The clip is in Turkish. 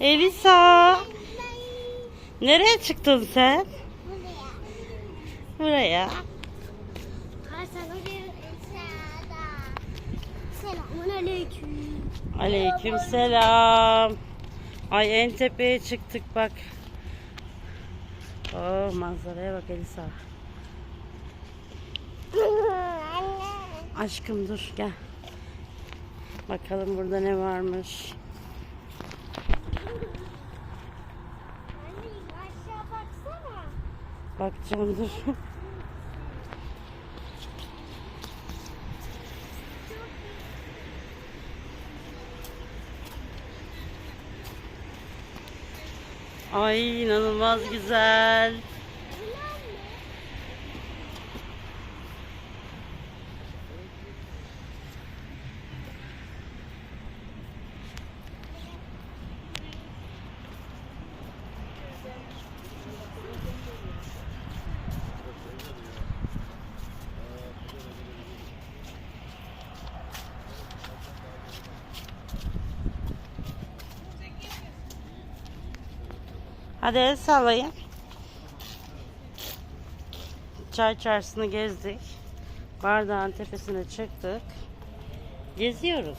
Elisa. Nereye çıktın sen? Buraya. Selamun aleyküm. Aleyküm selam. Ay en tepeye çıktık bak. Oh manzaraya bak Elisa. Aşkım dur gel. Bakalım burada ne varmış. Bakacağım dur. Ay inanılmaz güzel. Hadi el sallayın. Çay çarşısını gezdik. Bardağın tepesine çıktık. Geziyoruz.